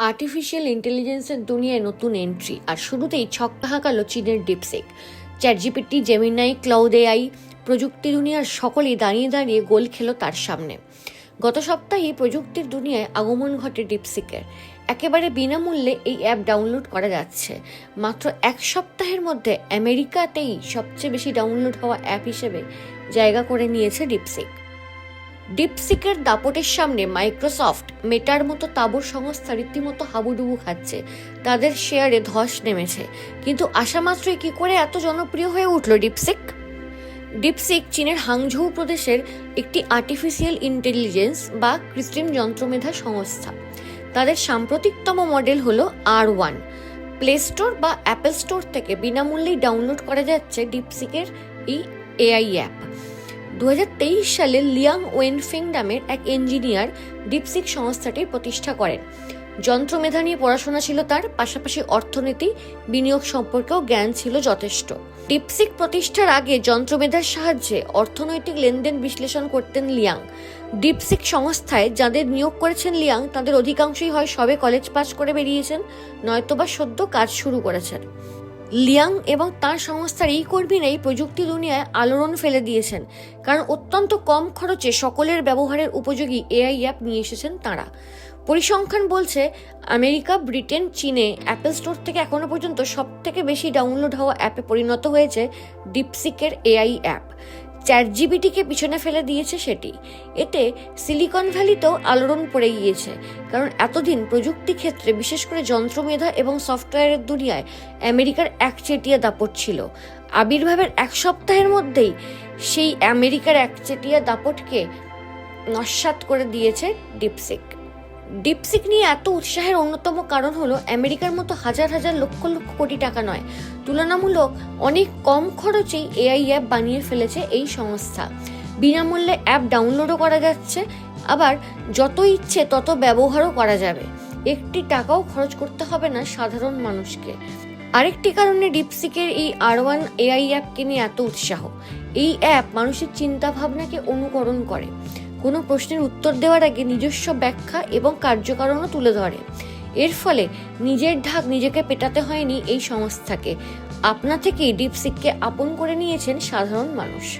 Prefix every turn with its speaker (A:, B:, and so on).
A: Artificial ইন্টেলিজেন্সের দুনিয়ায় নতুন এন্ট্রি আর শুরুতেই ছক্কা হাঁকালো চীনের DeepSeek ChatGPT Gemini Claude AI প্রযুক্তি দুনিয়ার সকলেই দাঁড়িয়ে দাঁড়িয়ে গোল খেলো তার সামনে। গত সপ্তাহে প্রযুক্তির দুনিয়ায় আগমন ঘটে ডিপসিকের একেবারে বিনামূল্যে এই অ্যাপ ডাউনলোড করা যাচ্ছে। মাত্র এক সপ্তাহের মধ্যে আমেরিকাতেই সবচেয়ে বেশি ডাউনলোড হওয়া অ্যাপ হিসেবে জায়গা করে নিয়েছে ডিপসিক ডিপসিকের দাপটের সামনে মাইক্রোসফট মেটার মতো তাবর সংস্থা রীতিমতো হাবুডুবু খাচ্ছে। তাদের শেয়ারে ধস নেমেছে। কিন্তু আশা মাত্রই কি করে এত জনপ্রিয় হয়ে উঠল ডিপসিক ডিপসিক চীনের হাংঝৌ প্রদেশের একটি আর্টিফিশিয়াল ইন্টেলিজেন্স বা কৃত্রিম যন্ত্রমেধা সংস্থা। তাদের সাম্প্রতিকতম মডেল হলো আর ওয়ান প্লে স্টোর বা অ্যাপেল স্টোর থেকে বিনামূল্যেই ডাউনলোড করা যাচ্ছে ডিপসিকের এই এআই অ্যাপ দু হাজার তেইশ সালে লিয়াং ওয়েনফিং নামের এক ইঞ্জিনিয়ার ডিপসিক সংস্থাটি প্রতিষ্ঠা করেন। যন্ত্রমেধা নিয়ে পড়াশোনা ছিল তার, পাশাপাশি অর্থনীতি, বিনিয়োগ সম্পর্কেও জ্ঞান ছিল যথেষ্ট। ডিপসিক প্রতিষ্ঠার আগে যন্ত্রমেধার সাহায্যে অর্থনৈতিক লেনদেন বিশ্লেষণ করতেন লিয়াং। ডিপসিক সংস্থায় যাদের নিয়োগ করেছেন লিয়াং, তাদের অধিকাংশই হয় সবে কলেজ পাস করে বেরিয়েছেন, নয়তোবা সদ্য কাজ শুরু করেছেন। লিয়াং এবং তার সংস্থার এই কর্মীরাই প্রযুক্তি দুনিয়ায় আলোড়ন ফেলে দিয়েছেন, কারণ অত্যন্ত কম খরচে সকলের ব্যবহারের উপযোগী এআই অ্যাপ নিয়ে এসেছেন তাঁরা। পরিসংখ্যান বলছে, আমেরিকা, ব্রিটেন, চীনে অ্যাপেল স্টোর থেকে এখনও পর্যন্ত সব থেকে বেশি ডাউনলোড হওয়া অ্যাপে পরিণত হয়েছে ডিপসিকের এআই অ্যাপ। চ্যাট জিবিটিকে পিছনে ফেলে দিয়েছে সেটি। এতে সিলিকন ভ্যালিতেও আলোড়ন পড়ে গিয়েছে, কারণ এতদিন প্রযুক্তি ক্ষেত্রে, বিশেষ করে যন্ত্রমেধা এবং সফটওয়্যারের দুনিয়ায়, আমেরিকার একচেটিয়া দাপট ছিল। আবির্ভাবের এক সপ্তাহের মধ্যেই সেই আমেরিকার একচেটিয়া দাপটকে নস্বাত করে দিয়েছে ডিপসিক ডিপসিক নিয়ে এত উৎসাহের অন্যতম কারণ হলো আমেরিকার মতো হাজার হাজার লক্ষ লক্ষ কোটি টাকা নয়। তুলনামূলক অনেক কম খরচেই এআই অ্যাপ বানিয়ে ফেলেছে এই সংস্থা। বিনামূল্যে অ্যাপ ডাউনলোডও করা যাচ্ছে, আবার যত ইচ্ছে তত ব্যবহারও করা যাবে। একটি টাকাও খরচ করতে হবে না সাধারণ মানুষকে। আরেকটি কারণে ডিপসিকের এই আর ওয়ান এআই অ্যাপকে নিয়ে এত উৎসাহ। এই অ্যাপ মানুষের চিন্তাভাবনাকে অনুকরণ করে। কোনো প্রশ্নের উত্তর দেওয়ার আগে নিজস্ব ব্যাখ্যা এবং কার্যকারণও তুলে ধরে। এর ফলে নিজের ঢাক নিজেকে পেটাতে হয়নি এই সংস্থাকে। আপনা থেকেই ডিপসিককে আপন করে নিয়েছেন সাধারণ মানুষ।